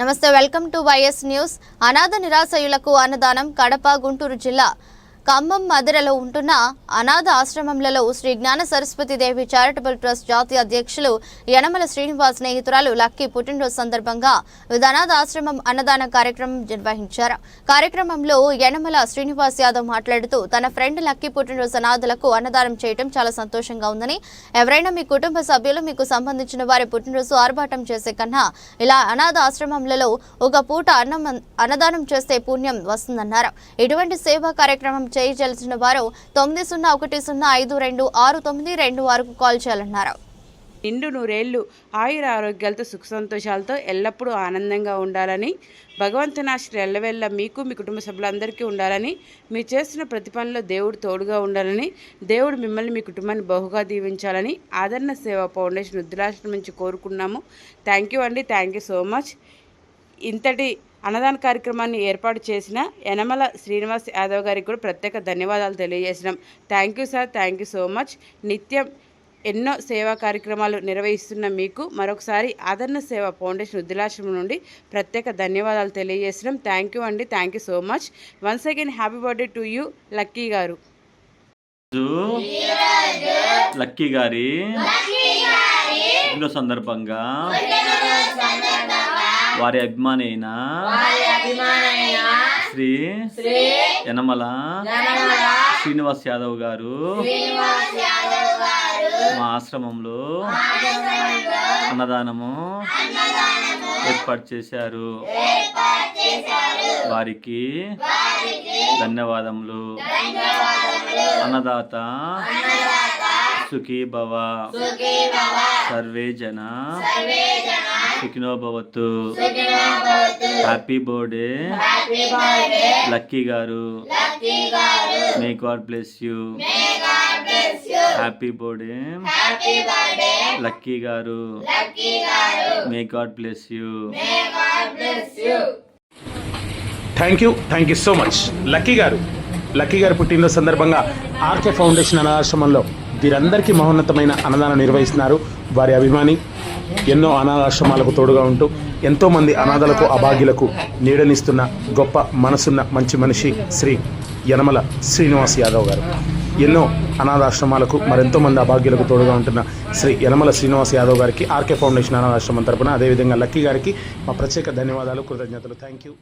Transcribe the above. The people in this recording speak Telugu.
నమస్తే వెల్కమ్ టు వైఎస్ న్యూస్. అనాథ నిరాశయులకు అన్నదానం కడప గుంటూరు జిల్లా. ఖమ్మం మధురలో ఉంటున్న అనాథ ఆశ్రమంలలో శ్రీ జ్ఞాన సరస్వతి దేవి చారిటబుల్ ట్రస్ట్ జాతీయ అధ్యక్షులు యనమల శ్రీనివాస్ స్నేహితురాలు లక్కీ పుట్టినరోజు సందర్భంగా అనాథ ఆశ్రమం అన్నదాన కార్యక్రమం నిర్వహించారు. కార్యక్రమంలో యనమల శ్రీనివాస్ యాదవ్ మాట్లాడుతూ తన ఫ్రెండ్ లక్కీ పుట్టినరోజు అనాథలకు అన్నదానం చేయడం చాలా సంతోషంగా ఉందని ఎవరైనా మీ కుటుంబ సభ్యులు మీకు సంబంధించిన వారి పుట్టినరోజు ఆర్భాటం చేసే కన్నా ఇలా అనాథ ఆశ్రమంలో ఒక పూట అన్నం అన్నదానం చేస్తే పుణ్యం వస్తుందన్నారు. ఇటువంటి సేవా కార్యక్రమం చేయవలసిన వారు తొమ్మిది సున్నా ఒకటి సున్నా ఐదు రెండు ఆరు తొమ్మిది రెండు ఆరుకు కాల్ చేయాలన్నారు. నిండు నూరేళ్ళు ఆయుర ఆరోగ్యాలతో సుఖ సంతోషాలతో ఎల్లప్పుడూ ఆనందంగా ఉండాలని భగవంతుని ఆశ్రయ ఎల్లవెల్ల మీకు మీ కుటుంబ సభ్యులందరికీ ఉండాలని మీరు చేస్తున్న ప్రతి పనిలో దేవుడు తోడుగా ఉండాలని దేవుడు మిమ్మల్ని మీ కుటుంబాన్ని బహుగా దీవించాలని ఆదరణ సేవా ఫౌండేషన్ వృద్ధులాశ్రమం నుంచి కోరుకున్నాము. థ్యాంక్ యూ అండి. Thank you so much. ఇంతటి అన్నదాన కార్యక్రమాన్ని ఏర్పాటు చేసిన యనమల శ్రీనివాస్ యాదవ్ గారికి కూడా ప్రత్యేక ధన్యవాదాలు తెలియజేసినాం. Thank you sir thank you so much నిత్యం ఎన్నో సేవా కార్యక్రమాలు నిర్వహిస్తున్న మీకు మరొకసారి ఆదరణ సేవ ఫౌండేషన్ వృద్ధులాశ్రమం నుండి ప్రత్యేక ధన్యవాదాలు తెలియజేస్తున్నాం థ్యాంక్ యూ అండి. Thank you so much once again happy birthday to you Lucky గారు. లక్కీ గారి. సందర్భంగా. వారి అభిమాని అయిన శ్రీ యనమల శ్రీనివాస్ యాదవ్ గారు మా ఆశ్రమంలో అన్నదానము ఏర్పాటు చేశారు. వారికి ధన్యవాదములు. అన్నదాత సుఖీ భవ సర్వే జన సుఖినో భవతు. హ్యాపీ బర్త్డే లక్కీ గారు may God bless you happy birthday Lucky గారు may God bless you thank you thank you so much Lucky గారు లక్కీ గారు పుట్టినరోజు సందర్భంగా ఆర్కే ఫౌండేషన్ అనాథాశ్రమంలో వీరందరికీ మహోన్నతమైన అన్నదానం నిర్వహిస్తున్నారు. వారి అభిమాని ఎన్నో అనాథాశ్రమాలకు తోడుగా ఉంటూ ఎంతోమంది అనాథలకు అభాగ్యులకు నీడనిస్తున్న గొప్ప మనసున్న మంచి మనిషి శ్రీ యనమల శ్రీనివాస్ యాదవ్ గారు. ఎన్నో అనాథాశ్రమాలకు మరెంతో మంది అభాగ్యులకు తోడుగా ఉంటున్న శ్రీ యనమల శ్రీనివాస్ యాదవ్ గారికి ఆర్కే ఫౌండేషన్ అనాథాశ్రమం తరపున అదేవిధంగా లక్కీ గారికి మా ప్రత్యేక ధన్యవాదాలు కృతజ్ఞతలు. Thank you